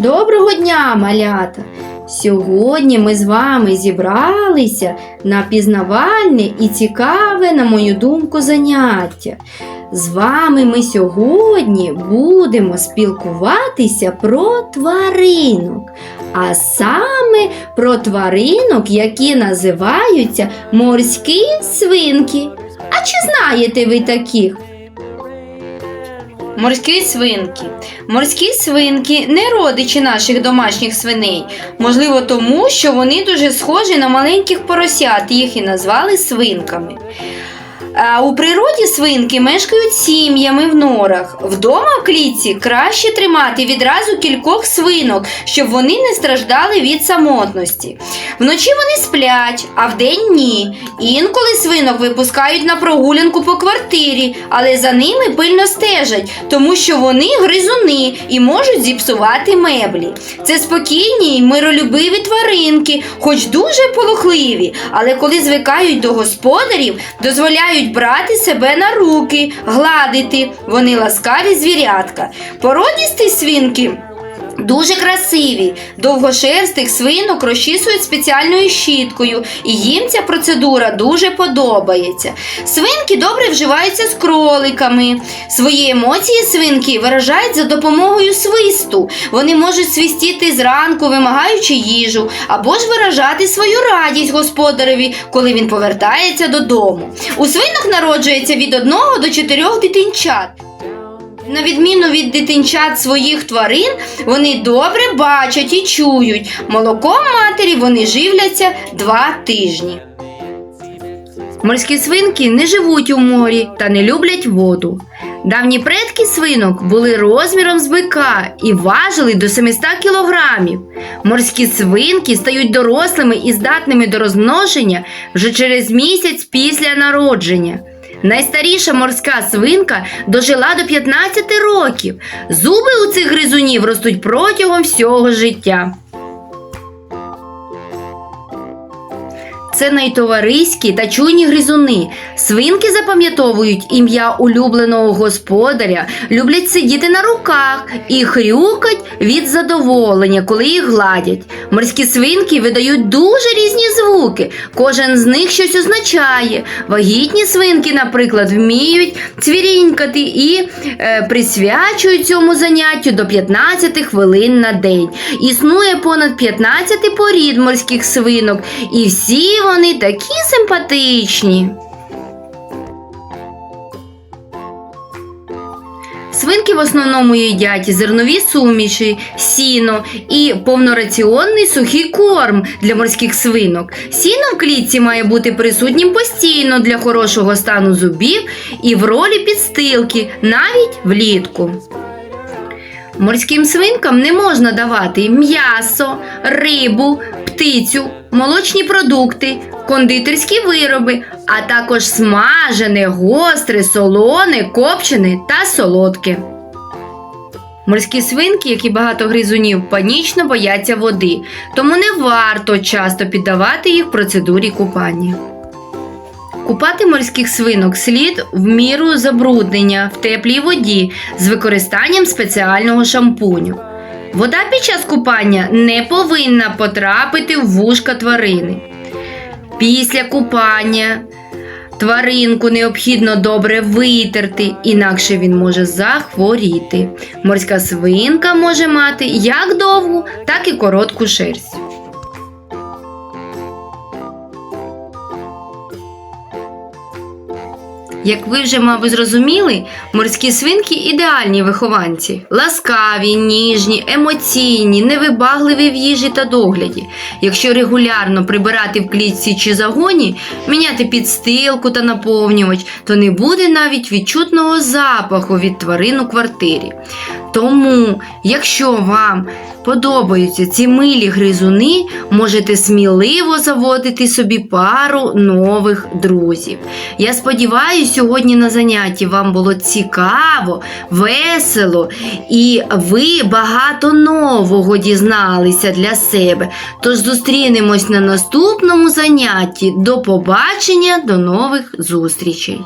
Доброго дня, малята! Сьогодні ми з вами зібралися на пізнавальне і цікаве, на мою думку, заняття. З вами ми сьогодні будемо спілкуватися про тваринок, а саме про тваринок, які називаються морські свинки. А чи знаєте ви таких? Морські свинки. Морські свинки не родичі наших домашніх свиней. Можливо, тому що вони дуже схожі на маленьких поросят, їх і назвали свинками. А у природі свинки мешкають сім'ями в норах. Вдома в клітці краще тримати відразу кількох свинок, щоб вони не страждали від самотності. Вночі вони сплять, а вдень ні. Інколи свинок випускають на прогулянку по квартирі, але за ними пильно стежать, тому що вони гризуни і можуть зіпсувати меблі. Це спокійні й миролюбиві тваринки, хоч дуже полохливі, але коли звикають до господарів, дозволяють брати себе на руки, гладити. Вони ласкаві звірятка. Породісті свинки. Дуже красиві. Довгошерстих свинок розчісують спеціальною щіткою, і їм ця процедура дуже подобається. Свинки добре вживаються з кроликами. Свої емоції свинки виражають за допомогою свисту. Вони можуть свистіти зранку, вимагаючи їжу, або ж виражати свою радість господареві, коли він повертається додому. У свинок народжується від одного до чотирьох дитинчат. На відміну від дитинчат своїх тварин, вони добре бачать і чують. Молоком матері вони живляться два тижні. Морські свинки не живуть у морі та не люблять воду. Давні предки свинок були розміром з бика і важили до 700 кілограмів. Морські свинки стають дорослими і здатними до розмноження вже через місяць після народження. Найстаріша морська свинка дожила до 15 років. Зуби у цих гризунів ростуть протягом всього життя. Це найтовариські та чуйні гризуни. Свинки запам'ятовують ім'я улюбленого господаря, люблять сидіти на руках і хрюкать від задоволення, коли їх гладять. Морські свинки видають дуже різні звуки. Кожен з них щось означає. Вагітні свинки, наприклад, вміють цвірінькати і е, присвячують цьому заняттю до 15 хвилин на день. Існує понад 15 порід морських свинок, і всі вони такі симпатичні. Свинки в основному їдять зернові суміші, сіно і повнораціонний сухий корм для морських свинок. Сіно в клітці має бути присутнім постійно для хорошого стану зубів і в ролі підстилки, навіть влітку. Морським свинкам не можна давати м'ясо, рибу, птицю, молочні продукти, кондитерські вироби, а також смажене, гостре, солоне, копчене та солодке. Морські свинки, як і багато гризунів, панічно бояться води, тому не варто часто піддавати їх процедурі купання. Купати морських свинок слід в міру забруднення в теплій воді з використанням спеціального шампуню. Вода під час купання не повинна потрапити в вушка тварини. Після купання тваринку необхідно добре витерти, інакше він може захворіти. Морська свинка може мати як довгу, так і коротку шерсть. Як ви вже, мабуть, зрозуміли, морські свинки ідеальні вихованці, ласкаві, ніжні, емоційні, невибагливі в їжі та догляді. Якщо регулярно прибирати в клітці чи загоні, міняти підстилку та наповнювач, то не буде навіть відчутного запаху від тварин у квартирі. Тому, якщо вам подобаються ці милі гризуни, можете сміливо заводити собі пару нових друзів. Я сподіваюся, сьогодні на занятті вам було цікаво, весело і ви багато нового дізналися для себе. Тож зустрінемось на наступному занятті. До побачення, до нових зустрічей!